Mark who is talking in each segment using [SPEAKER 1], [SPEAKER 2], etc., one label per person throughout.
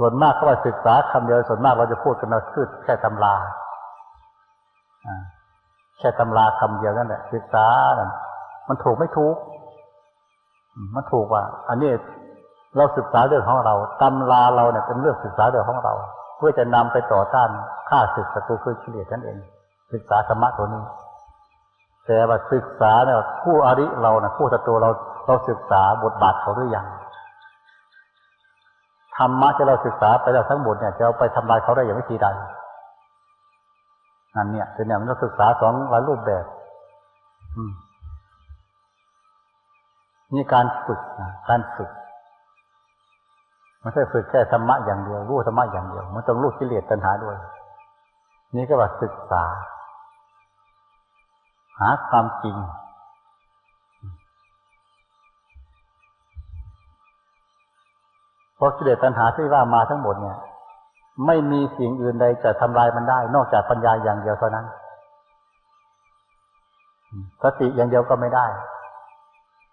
[SPEAKER 1] ส่วนมากก็ว่าศึกษาคำเดียวส่วนมากเราจะพูดกันเราคือแค่ตำราอ่าแค่ตำราคำเดียวนั่นแหละศึกษานั่นมันถูกไม่ถูก มันถูกว่า อันนี้เราศึกษาเรื่องของเราตำราเราเนี่ยเป็นเรื่องศึกษาเรื่องของเรา เพื่อจะนำไปต่อต้านข้าศึกศัตรูคือกิเลสนั่นเอง ศึกษาธรรมะตัวนี้ แต่ว่าศึกษาเนี่ยผู้อริเรานะผู้ศัตรูเราเราศึกษาบทบาทเขาหรือยัง รรมะที่เราศึกษาไปแล้วทั้งหมดเนี่ยจะเอาไปทำลายเขาได้อย่างวิธีใดนั่นเนี่ยเป็นเนี่ยมันต้องศึกษาสองหลายรูปแบบ อืมนี่การฝึกนะการฝึกไม่ใช่ฝึกแค่ธรรมะอย่างเดียวรู้ธรรมะอย่างเดียว มันต้องรู้กิเลสตัณหาด้วย นี่ก็ว่าศึกษา หาความจริง เพราะกิเลสตัณหาที่ว่ามาทั้งหมดเนี่ย ไม่มีสิ่งอื่นใดจะทำลายมันได้ นอกจากปัญญาอย่างเดียวเท่านั้น สติอย่างเดียวก็ไม่ได้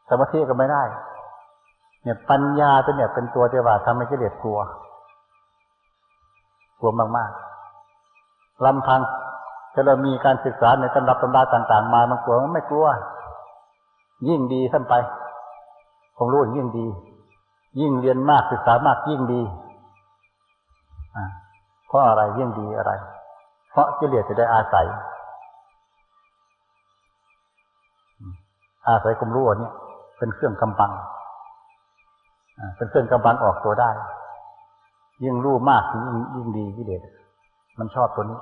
[SPEAKER 1] สมาธิก็ไม่ได้ เนี่ยปัญญาตัวเนี่ยเป็นตัวที่ว่าทำให้กิเลสกลัว กลัวมากๆลำพังถ้าเรามีการศึกษาในตำรับตำราต่าง ๆ มามันกลัวมันไม่กลัว ยิ่งดีขึ้นไปคงรู้ยิ่งดี ยิ่งเรียนมากศึกษามากยิ่งดีเพราะอะไรยิ่งดีอะไร เพราะกิเลสจะได้อาศัย อาศัยความรู้อันนี้เป็นเครื่องกำบังเป็นเครื่องกำบังออกตัวได้ ยิ่งรู้มากยิ่งยิ่งดีกิเลสมันชอบตัวนี้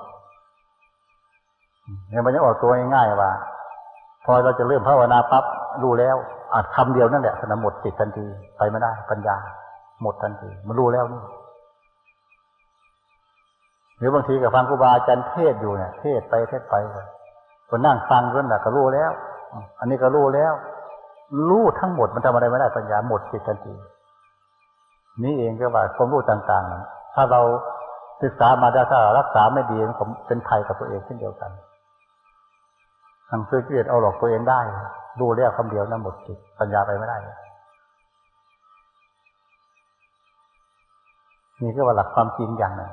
[SPEAKER 1] เนี่ยมันจะออกตัวง่ายๆว่า พอเราจะเริ่มภาวนาปั๊บรู้แล้ว อาจคำเดียวนั่นแหละสนหมดติดทันที ไปไม่ได้ ปัญญา หมดทันทีมันรู้แล้วนี่หรือบางทีกับฟังครูบาอาจารย์เทศอยู่เนี่ย เทศไปเทศไปคนนั่งฟังก็น่ะก็รู้แล้ว อันนี้ก็รู้แล้ว รู้ทั้งหมดมันทำอะไรไม่ได้ปัญญาหมดติดทันที นี่เองก็ว่าความรู้ต่างๆ ถ้าเราศึกษามาได้ถ้ารักษาไม่ดีผมเป็นภัยกับตัวเองเช่นเดียวกัน ทำซื้อกิเลสเอาหลอกตัวเองได้ ดูเรียกคำเดียวนั้นหมดจิตปัญญาไปไม่ได้นี่ก็ว่าหลักความจริงอย่างหนึ่ง